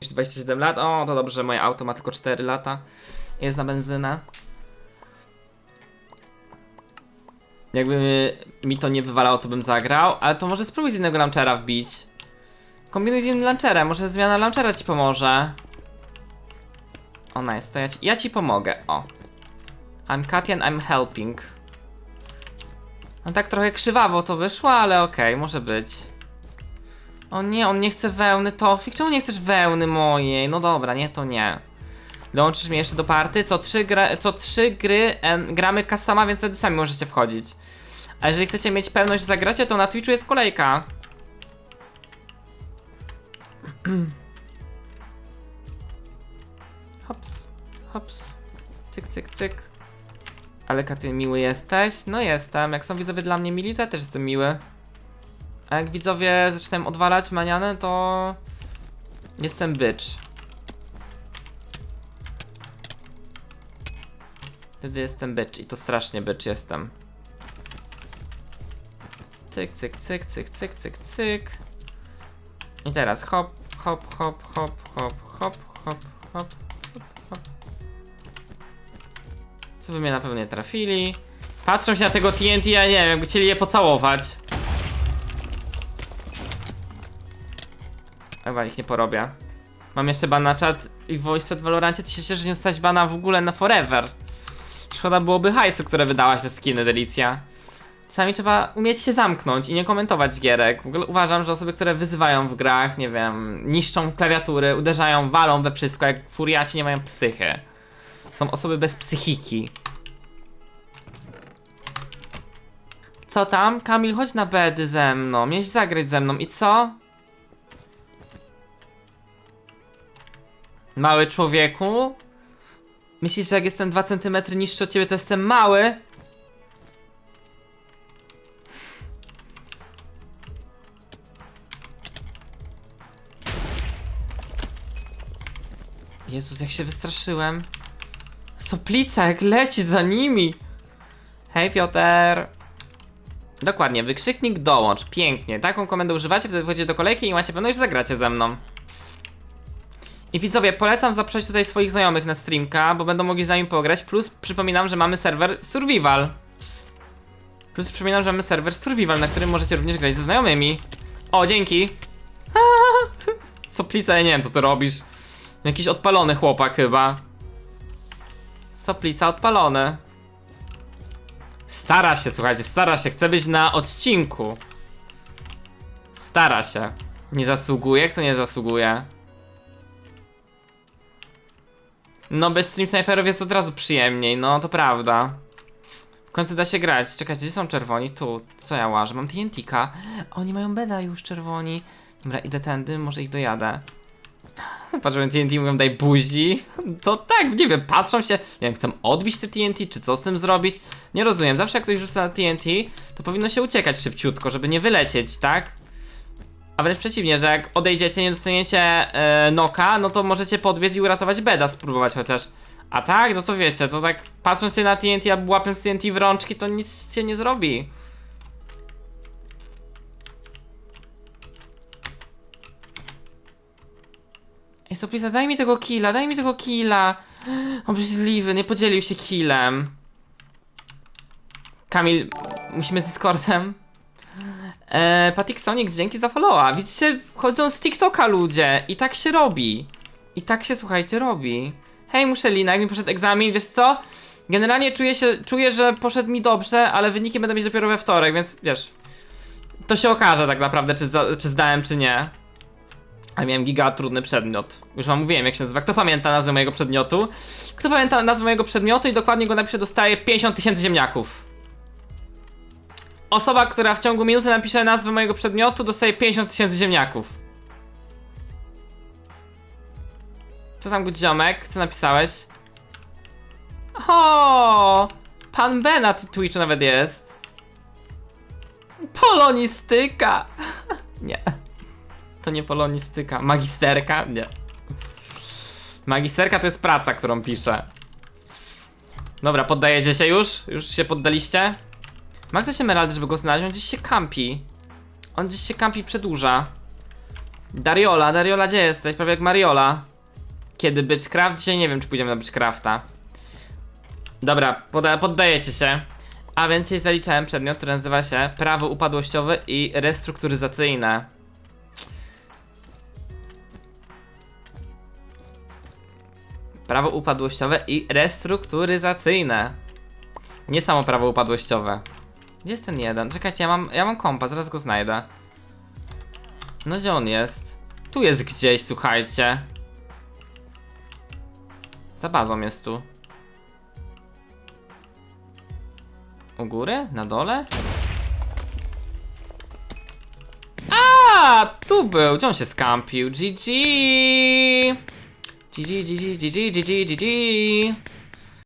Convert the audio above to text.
27 lat? O, to dobrze, moje auto ma tylko 4 lata. Jest na benzynę. Jakby mi to nie wywalało, to bym zagrał, ale to może spróbuj z innego launchera wbić. Kombinuj z innym launcherem, może zmiana launchera ci pomoże. O, nice, to ja ci, ja ci pomogę, o. I'm Katian, I'm helping. No tak trochę krzywawo to wyszło, ale okej, może być. O nie, on nie chce wełny, Tofik. Czemu nie chcesz wełny mojej? No dobra, nie, to nie. Dołączysz mnie jeszcze do party. Co trzy, gra, co trzy gry em, gramy customa, więc wtedy sami możecie wchodzić. A jeżeli chcecie mieć pewność, że zagracie, to na Twitchu jest kolejka. Hops, hops. Cyk, cyk, cyk. Ale Katy, miły jesteś? No jestem. Jak są widzowie dla mnie mili, to ja też jestem miły. A jak widzowie zaczynają odwalać manianę, to jestem bitch. Wtedy jestem bitch i to strasznie bitch jestem. Cyk, cyk, cyk, cyk, cyk, cyk, cyk. I teraz hop, hop, hop, hop, hop, hop, hop, hop, hop. Co by mnie na pewno nie trafili. Patrzą się na tego TNT, ja nie wiem, jakby chcieli je pocałować. Chyba ich nie porobię. Mam jeszcze ban na czat i voice chat w Valorancie. Ty się cieszę, że nie stać bana w ogóle na forever. Szkoda byłoby hajsu, które wydałaś te skiny, Delicja. Czasami trzeba umieć się zamknąć i nie komentować gierek. W ogóle uważam, że osoby, które wyzywają w grach, nie wiem, niszczą klawiatury, uderzają, walą we wszystko, jak furiaci nie mają psychy. Są osoby bez psychiki. Co tam? Kamil, chodź na bedy ze mną. Miałeś zagrać ze mną i co? Mały człowieku? Myślisz, że jak jestem 2 cm niższy od ciebie, to jestem mały? Jezus, jak się wystraszyłem. Soplica, jak leci za nimi. Hej, Piotr. Dokładnie, wykrzyknik dołącz. Pięknie. Taką komendę używacie, wtedy wchodzicie do kolejki i macie pewność, że zagracie ze mną. I widzowie, polecam zaprosić tutaj swoich znajomych na streamka, bo będą mogli z nami pograć. Plus przypominam, że mamy serwer Survival. Plus przypominam, że mamy serwer Survival, na którym możecie również grać ze znajomymi. O, dzięki. Soplica, ja nie wiem co ty robisz. Jakiś odpalony chłopak chyba. Soplica odpalony. Stara się, słuchajcie, stara się, chce być na odcinku. Stara się. Nie zasługuje? Kto nie zasługuje? No bez stream sniperów jest od razu przyjemniej, no to prawda. W końcu da się grać. Czekajcie, gdzie są czerwoni? Tu. Co ja łażę? Mam TNT-ka. Oni mają beda już czerwoni. Dobra, idę tędy, może ich dojadę. Patrzą TNT i mówią daj buzi. To tak, nie wiem, patrzą się, nie wiem, chcą odbić te TNT, czy co z tym zrobić. Nie rozumiem, zawsze jak ktoś rzuca na TNT, to powinno się uciekać szybciutko, żeby nie wylecieć, tak? A wręcz przeciwnie, że jak odejdziecie, nie dostaniecie e, noka, no to możecie podbiec i uratować beda, spróbować chociaż. A tak, no to wiecie, to tak patrząc się na TNT, a łapiąc TNT w rączki, to nic się nie zrobi. Ej, Soplisa, daj mi tego killa, daj mi tego killa. Obrzydliwy, nie podzielił się killem. Kamil, musimy z Discordem. Eee, Patik Sonic, dzięki za followa. Widzicie, chodzą z TikToka ludzie i tak się robi. I tak się, słuchajcie, robi. Hej, Muszelina, jak mi poszedł egzamin, wiesz co? Generalnie czuję się, czuję, że poszedł mi dobrze, ale wyniki będą mieć dopiero we wtorek, więc wiesz. To się okaże tak naprawdę, czy, za, czy zdałem, czy nie. A miałem giga trudny przedmiot. Już wam mówiłem, jak się nazywa. Kto pamięta nazwę mojego przedmiotu? Kto pamięta nazwę mojego przedmiotu i dokładnie go napisze, dostaje 50 tysięcy ziemniaków. Osoba, która w ciągu minuty napisze nazwę mojego przedmiotu, dostaje 50 tysięcy ziemniaków. Co tam, gudziomek? Co napisałeś? O, pan B na Twitchu nawet jest. Polonistyka. nie. To nie polonistyka. Magisterka? Nie. Magisterka to jest praca, którą piszę. Dobra, poddajecie się już? Już się poddaliście? Ma ktoś emeraldy, żeby go znaleźć? On gdzieś się kampi. On gdzieś się kampi przedłuża. Dariola, Dariola, gdzie jesteś? Prawie jak Mariola. Kiedy Bitchcraft? Dzisiaj nie wiem, czy pójdziemy na Bitchcrafta. Dobra, poddajecie się. A więc dzisiaj zaliczałem przedmiot, który nazywa się Prawo upadłościowe i restrukturyzacyjne. Prawo upadłościowe i restrukturyzacyjne. Nie samo prawo upadłościowe. Gdzie jest ten jeden? Czekajcie, ja mam, ja mam kompas, zaraz go znajdę. No gdzie on jest? Tu jest gdzieś, słuchajcie. Za bazą jest tu. U góry? Na dole? A, tu był. Gdzie on się skampił? GG! GG, GG, GG, GG, GG.